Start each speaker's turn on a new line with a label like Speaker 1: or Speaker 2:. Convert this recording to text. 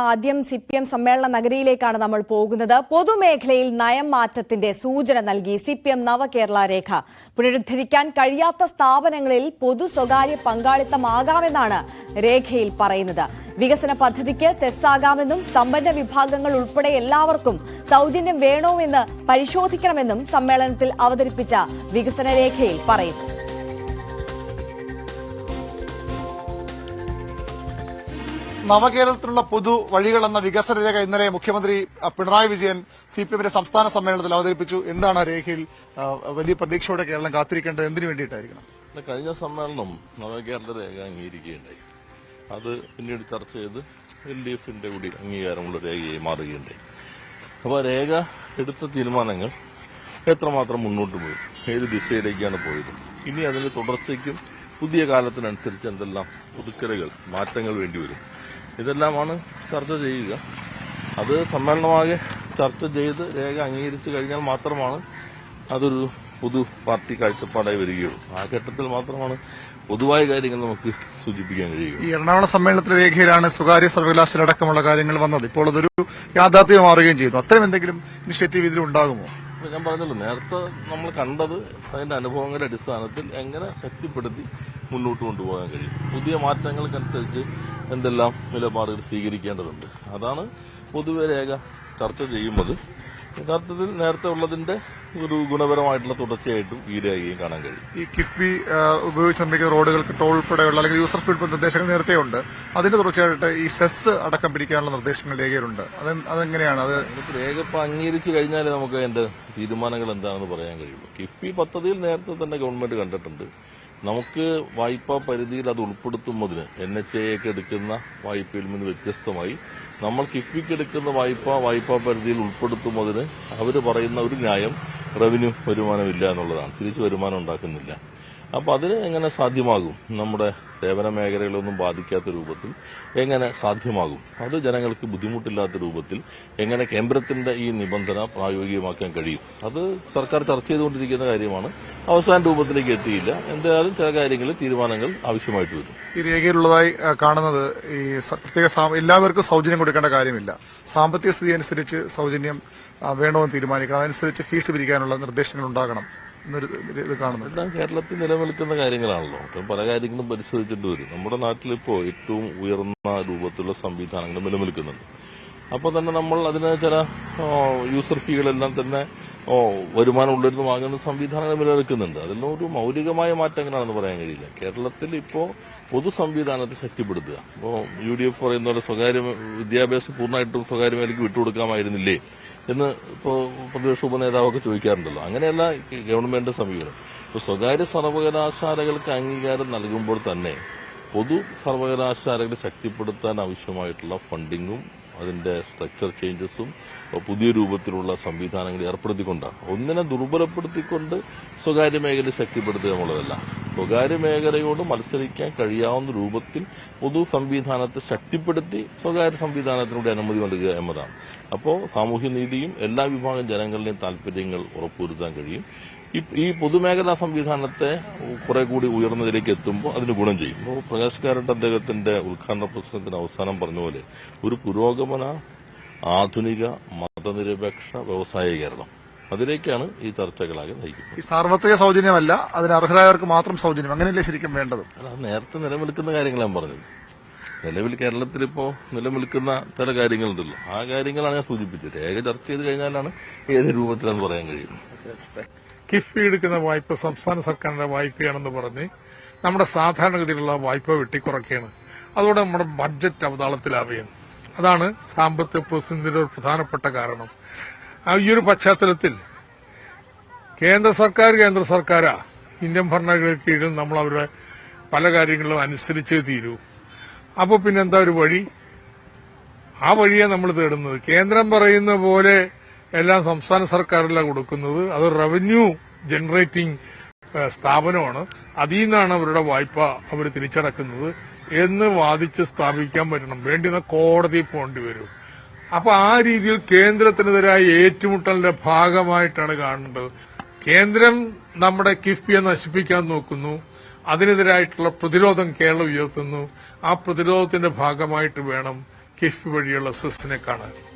Speaker 1: ആദ്യം C P M സമ്മേളന നഗരിയിലേക്കാണ് നമ്മൾ പോകുന്നത്. പൊതുമേഖലയിൽ നയം മാറ്റത്തിന്റെ സൂചന നൽകി സി പി എം നവകേരള രേഖ. പുനരുദ്ധരിക്കാൻ കഴിയാത്ത സ്ഥാപനങ്ങളിൽ പൊതു സ്വകാര്യ പങ്കാളിത്തമാകാമെന്നാണ് രേഖയിൽ പറയുന്നത്. വികസന പദ്ധതിക്ക് സെസ്സാകാമെന്നും സമ്പന്ന വിഭാഗങ്ങൾ ഉൾപ്പെടെ എല്ലാവർക്കും സൗജന്യം എന്ന് പരിശോധിക്കണമെന്നും സമ്മേളനത്തിൽ അവതരിപ്പിച്ച വികസന രേഖയിൽ പറയുന്നു.
Speaker 2: നവകേരളത്തിനുള്ള പൊതു വഴികൾ എന്ന വികസന രേഖ ഇന്നലെ മുഖ്യമന്ത്രി പിണറായി വിജയൻ സി പി എമ്മിന്റെ സംസ്ഥാന സമ്മേളനത്തിൽ അവതരിപ്പിച്ചു. എന്താണ് ആ രേഖയിൽ വലിയ പ്രതീക്ഷയോടെ കേരളം കാത്തിരിക്കേണ്ടത്? എന്തിനു വേണ്ടിയിട്ടായിരിക്കണം?
Speaker 3: കഴിഞ്ഞ സമ്മേളനം നവകേരള രേഖ അംഗീകരിക്കുകയുണ്ടായി. അത് പിന്നീട് ചർച്ച ചെയ്ത് എൽ ഡി എഫിന്റെ കൂടി അംഗീകാരമുള്ള രേഖയായി മാറുകയുണ്ടായി. അപ്പോൾ രേഖ എടുത്ത തീരുമാനങ്ങൾ എത്രമാത്രം മുന്നോട്ട് പോയി? ഏത് ദിശയിലേക്കാണ് പോയത്? ഇനി അതിന്റെ തുടർച്ചയ്ക്കും പുതിയ കാലത്തിനനുസരിച്ച് എന്തെല്ലാം പുതുക്കലുകൾ മാറ്റങ്ങൾ വേണ്ടിവരും? ഇതെല്ലാമാണ് ചർച്ച ചെയ്യുക. അത് സമ്മേളനമാകെ ചർച്ച ചെയ്ത് രേഖ അംഗീകരിച്ചു കഴിഞ്ഞാൽ മാത്രമാണ് അതൊരു പൊതു പാർട്ടി കാഴ്ചപ്പാടായി വരികയുള്ളൂ. ആ ഘട്ടത്തിൽ മാത്രമാണ് പൊതുവായ കാര്യങ്ങൾ നമുക്ക് സൂചിപ്പിക്കാൻ കഴിയുക.
Speaker 2: ഈ എറണാകുളം സമ്മേളനത്തിലെ രേഖയിലാണ് സ്വകാര്യ സർവകലാശാല അടക്കമുള്ള കാര്യങ്ങൾ വന്നത്. ഇപ്പോൾ അതൊരു യാഥാർത്ഥ്യം മാറുകയും ചെയ്തു. അത്തരം എന്തെങ്കിലും ഇനിഷ്യേറ്റീവ് ഇതിൽ ഉണ്ടാകുമോ?
Speaker 3: ഞാൻ പറഞ്ഞല്ലോ നേരത്തെ നമ്മൾ കണ്ടത് അതിന്റെ അനുഭവങ്ങളുടെ അടിസ്ഥാനത്തിൽ എങ്ങനെ ശക്തിപ്പെടുത്തി മുന്നോട്ട് കൊണ്ടുപോകാൻ കഴിയും. പുതിയ മാറ്റങ്ങൾക്കനുസരിച്ച് എന്തെല്ലാം നിലപാടുകൾ സ്വീകരിക്കേണ്ടതുണ്ട്. അതാണ് പൊതുവെ രേഖ ചർച്ച ചെയ്യുന്നത്. യഥാർത്ഥത്തിൽ നേരത്തെ ഉള്ളതിന്റെ ഒരു ഗുണപരമായിട്ടുള്ള തുടർച്ചയായിട്ടും ഈ രേഖയും കാണാൻ കഴിയും.
Speaker 2: ഈ കിഫ്ബി ഉപയോഗിച്ച് നിർമ്മിക്കുന്ന റോഡുകൾക്ക് ടോൾ ഉൾപ്പെടെയുള്ള അല്ലെങ്കിൽ യൂസർ ഫീഡ് നിർദ്ദേശങ്ങൾ നേരത്തെ ഉണ്ട് അതിന്റെ തുടർച്ചയായിട്ട് ഈ സെസ് അടക്കം പിടിക്കാനുള്ള നിർദ്ദേശങ്ങൾ രേഖയിലുണ്ട്. അത് അതെങ്ങനെയാണ്? അത്
Speaker 3: രേഖ ഇപ്പൊ അംഗീകരിച്ചു കഴിഞ്ഞാലേ നമുക്ക് അതിന്റെ തീരുമാനങ്ങൾ എന്താണെന്ന് പറയാൻ കഴിയുള്ളൂ. കിഫ്ബി പദ്ധതിയിൽ നേരത്തെ തന്നെ ഗവൺമെന്റ് കണ്ടിട്ടുണ്ട്. നമുക്ക് വായ്പാ പരിധിയിൽ അത് ഉൾപ്പെടുത്തുന്നതിന് എൻ എച്ച് എ ഒക്കെ എടുക്കുന്ന വായ്പയിൽ നിന്ന് വ്യത്യസ്തമായി നമ്മൾ കിഫ്ബിക്ക് എടുക്കുന്ന വായ്പ വായ്പാ പരിധിയിൽ ഉൾപ്പെടുത്തുന്നതിന് അവർ പറയുന്ന ഒരു ന്യായം റവന്യൂ വരുമാനമില്ല എന്നുള്ളതാണ്. തിരിച്ചു വരുമാനം ഉണ്ടാക്കുന്നില്ല. അപ്പൊ അതിന് എങ്ങനെ സാധ്യമാകും? നമ്മുടെ സേവന മേഖലകളൊന്നും ബാധിക്കാത്ത രൂപത്തിൽ എങ്ങനെ സാധ്യമാകും? അത് ജനങ്ങൾക്ക് ബുദ്ധിമുട്ടില്ലാത്ത രൂപത്തിൽ എങ്ങനെ കേന്ദ്രത്തിന്റെ ഈ നിബന്ധന പ്രായോഗികമാക്കാൻ കഴിയും? അത് സർക്കാർ ചർച്ച ചെയ്തുകൊണ്ടിരിക്കുന്ന കാര്യമാണ്. അവസാന രൂപത്തിലേക്ക് എത്തിയില്ല. എന്തായാലും ചില കാര്യങ്ങളിൽ തീരുമാനങ്ങൾ ആവശ്യമായിട്ട് വരും.
Speaker 2: ഈ രേഖയിലുള്ളതായി കാണുന്നത് ഈ പ്രത്യേക എല്ലാവർക്കും സൗജന്യം കൊടുക്കേണ്ട കാര്യമില്ല. സാമ്പത്തിക സ്ഥിതി അനുസരിച്ച് സൗജന്യം വേണമെന്ന് തീരുമാനിക്കണം. അതനുസരിച്ച് ഫീസ് പിരിക്കാനുള്ള നിർദ്ദേശങ്ങൾ ഉണ്ടാകണം എന്നൊരു ഇത്
Speaker 3: എല്ലാം കേരളത്തിൽ നിലനിൽക്കുന്ന കാര്യങ്ങളാണല്ലോ. അപ്പം പല കാര്യങ്ങളും പരിശോധിച്ചിട്ട് വരും. നമ്മുടെ നാട്ടിലിപ്പോൾ ഏറ്റവും ഉയർന്ന രൂപത്തിലുള്ള സംവിധാനങ്ങൾ നിലനിൽക്കുന്നുണ്ട്. അപ്പോൾ തന്നെ നമ്മൾ അതിന് ചില യൂസർ ഫീകളെല്ലാം തന്നെ ഓ, വരുമാനമുള്ളവരുന്ന് വാങ്ങുന്ന സംവിധാനങ്ങൾ നിലനിൽക്കുന്നുണ്ട്. അതെല്ലാം ഒരു മൗലികമായ മാറ്റങ്ങളാണെന്ന് പറയാൻ കഴിയില്ല. കേരളത്തിൽ ഇപ്പോൾ പൊതു സംവിധാനത്തെ ശക്തിപ്പെടുത്തുക. ഇപ്പോൾ യു ഡി എഫ് പറയുന്ന പോലെ സ്വകാര്യ വിദ്യാഭ്യാസം പൂർണമായിട്ടും സ്വകാര്യ മേഖലയ്ക്ക് വിട്ടുകൊടുക്കാമായിരുന്നില്ലേ എന്ന് ഇപ്പോൾ പ്രതിപക്ഷ ഉപനേതാവൊക്കെ ചോദിക്കാറുണ്ടല്ലോ. അങ്ങനെയല്ല ഗവൺമെന്റിന്റെ ഗവൺമെന്റ് സമീപനം. ഇപ്പോൾ സ്വകാര്യ സർവകലാശാലകൾക്ക് അംഗീകാരം നൽകുമ്പോൾ തന്നെ പൊതു സർവകലാശാലകളെ ശക്തിപ്പെടുത്താൻ ആവശ്യമായിട്ടുള്ള ഫണ്ടിങ്ങും അതിന്റെ സ്ട്രക്ചർ ചേഞ്ചസും പുതിയ രൂപത്തിലുള്ള സംവിധാനങ്ങൾ ഏർപ്പെടുത്തിക്കൊണ്ടാണ്. ഒന്നിനെ ദുർബലപ്പെടുത്തിക്കൊണ്ട് സ്വകാര്യ മേഖല ശക്തിപ്പെടുത്തുക എന്നുള്ളതല്ല. സ്വകാര്യ മേഖലയോട് മത്സരിക്കാൻ കഴിയാവുന്ന രൂപത്തിൽ പൊതു സംവിധാനത്തെ ശക്തിപ്പെടുത്തി സ്വകാര്യ സംവിധാനത്തിനൂടെ അനുമതി നൽകുക എന്നതാണ്. അപ്പോൾ സാമൂഹ്യനീതിയും എല്ലാ വിഭാഗം ജനങ്ങളുടെയും താല്പര്യങ്ങൾ ഉറപ്പുവരുത്താൻ കഴിയും. ഈ- പൊതുമേഖലാ സംവിധാനത്തെ കുറെ കൂടി ഉയർന്നതിലേക്ക് എത്തുമ്പോൾ അതിന് ഗുണം ചെയ്യും. അപ്പോൾ പ്രകാശ് കാരട്ട് അദ്ദേഹത്തിന്റെ ഉദ്ഘാടന പ്രസംഗത്തിന് അവസാനം പറഞ്ഞ പോലെ ഒരു പുരോഗമന ആധുനിക മതനിരപേക്ഷ വ്യവസായ കേരളം. അതിലേക്കാണ് ഈ ചർച്ചകളാകെ നയിക്കുന്നത്.
Speaker 2: ഈ സാർവത്രിക സൗജന്യമല്ല അതിന് അർഹരായവർക്ക് മാത്രം സൗജന്യം. അങ്ങനെയല്ലേ ശരിക്കും വേണ്ടത്?
Speaker 3: നേരത്തെ നിലനിൽക്കുന്ന കാര്യങ്ങളാണ് പറഞ്ഞത്. നിലവിൽ കേരളത്തിൽ ഇപ്പോൾ നിലനിൽക്കുന്ന ചില കാര്യങ്ങളുണ്ടല്ലോ. ആ കാര്യങ്ങളാണ് ഞാൻ സൂചിപ്പിച്ചത്. രേഖ ചർച്ച ചെയ്ത് കഴിഞ്ഞാലാണ് ഏത് രൂപത്തിലെന്ന് പറയാൻ കഴിയുന്നത്.
Speaker 4: കിഫ്ബി എടുക്കുന്ന വായ്പ സംസ്ഥാന സർക്കാരിന്റെ വായ്പയാണെന്ന് പറഞ്ഞ് നമ്മുടെ സാധാരണഗതിയിലുള്ള വായ്പ വെട്ടിക്കുറയ്ക്കുകയാണ്. അതോടെ നമ്മുടെ ബഡ്ജറ്റ് അവതാളത്തിലാവുകയാണ്. അതാണ് സാമ്പത്തിക പ്രതിസന്ധിയുടെ ഒരു പ്രധാനപ്പെട്ട കാരണം. ഈ ഒരു പശ്ചാത്തലത്തിൽ കേന്ദ്ര സർക്കാർ കേന്ദ്ര സർക്കാരാ. ഇന്ത്യൻ ഭരണഘടനയ്ക്ക് കീഴിൽ നമ്മൾ അവരുടെ പല കാര്യങ്ങളും അനുസരിച്ചേ തീരൂ. അപ്പോൾ പിന്നെന്താ ഒരു വഴി? ആ വഴിയാണ് നമ്മൾ തേടുന്നത്. കേന്ദ്രം പറയുന്ന പോലെ എല്ലാം സംസ്ഥാന സർക്കാരല്ല കൊടുക്കുന്നത്. അത് റവന്യൂ ജനറേറ്റിംഗ് സ്ഥാപനമാണ്. അതിൽ നിന്നാണ് അവരുടെ വായ്പ അവർ തിരിച്ചടക്കുന്നത് എന്ന് വാദിച്ച് സ്ഥാപിക്കാൻ പറ്റണം. വേണ്ടുന്ന കോടതി പോകേണ്ടി വരും. അപ്പൊ ആ രീതിയിൽ കേന്ദ്രത്തിനെതിരായ ഏറ്റുമുട്ടലിന്റെ ഭാഗമായിട്ടാണ് കാണേണ്ടത്. കേന്ദ്രം നമ്മുടെ കിഫ്ബിയെ നശിപ്പിക്കാൻ നോക്കുന്നു. അതിനെതിരായിട്ടുള്ള പ്രതിരോധം കേരളം ഉയർത്തുന്നു. ആ പ്രതിരോധത്തിന്റെ ഭാഗമായിട്ട് വേണം കിഫ്ബി വഴിയുള്ള സെസ്സിനെ കാണാൻ.